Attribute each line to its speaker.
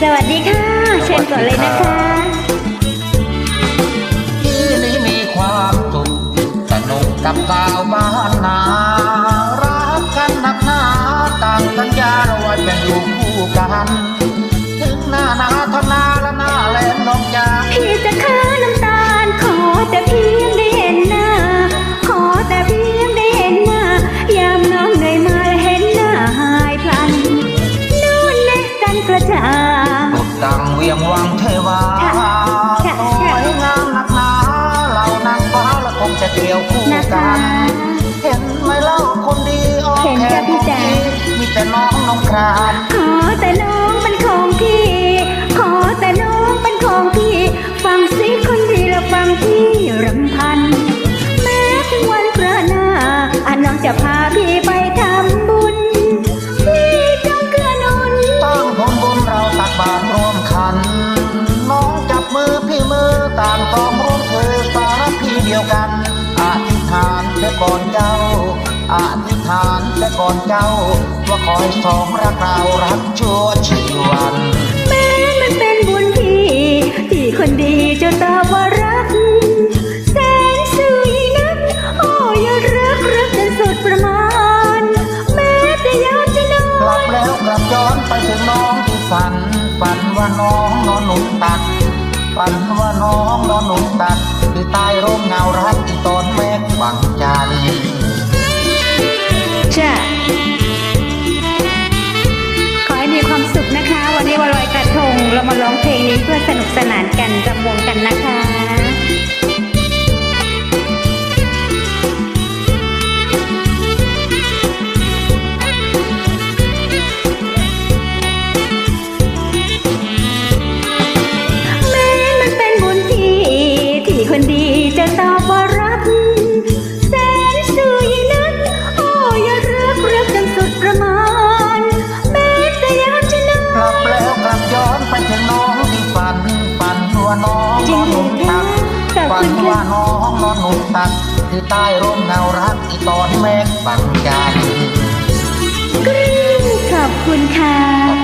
Speaker 1: สวัสดีค่ะ เชิญก่อนเลยนะคะ
Speaker 2: ที่นี้มีความสุขสนุกกับสาวบ้านนารักกันนักหนาต่างสัญญาว่าจะอยู่คู่กันถึงหน้าหนาทนาและหน้าแลงน้องจา
Speaker 1: พี่จะค้าน้ำตาลขอแต่เพียงได้เห็นหน้า ขอแต่เพียงได้เห็นหน้ายามน้องเหนื่อยมาและเห็นหน้าหายพลันนู่นนะจันกระจ่าง
Speaker 2: ตกดังเวียงวังเทวาสวยงามนักหนาเหล่านางฟ้าและคงจะเกี่ยวคู่กัน เห็นไหมเล่าคนดีออม
Speaker 1: เห็น
Speaker 2: แข
Speaker 1: จ้ะ
Speaker 2: น
Speaker 1: พี่
Speaker 2: ของ
Speaker 1: จ๋า
Speaker 2: พี่มีแต่น้องน้องคราน
Speaker 1: ขอแต่น้องเป็นของพี่ ขอแต่น้องเป็นของพี่ ฟังสิคนดีล้วฟังพี่รำพัน แม้ถึงวันพระหน้าอาน้องจะพาพี่ไปทำ ก่อน
Speaker 2: เจ้าอธิษฐานแต่ก่อนเจ้า ว่าขอให้สองรักเรารักชั่วชีวัน
Speaker 1: แม้มันเป็นบุญพี่ที่คนดีจะตอบว่ารัก แสนสื่อยิ่งนักโอ้ยารักรักจนสุดประมาณ แม้แต่ยามจะนอก
Speaker 2: ลับ
Speaker 1: น
Speaker 2: แล้วกลับย้อนไปถึงน้องที่ฝันฝันว่าน้องนอนหนุนตักฝันว่าน้องนอนหนุนตักที่ใต้ร่มเงารัก จ้ะ
Speaker 1: ขอให้มีความสุขนะคะ วันนี้วันลอยกระทง เรามาร้องเพลงนี้เพื่อสนุกสนานกันรำวงกันนะคะ ว่าน้องนอน
Speaker 2: หนุนตักที่ใต้ร่มเงารักที่ตอนแม่บังจั
Speaker 1: กริ้งขอบคุณค่ะ
Speaker 2: ขอบคุณ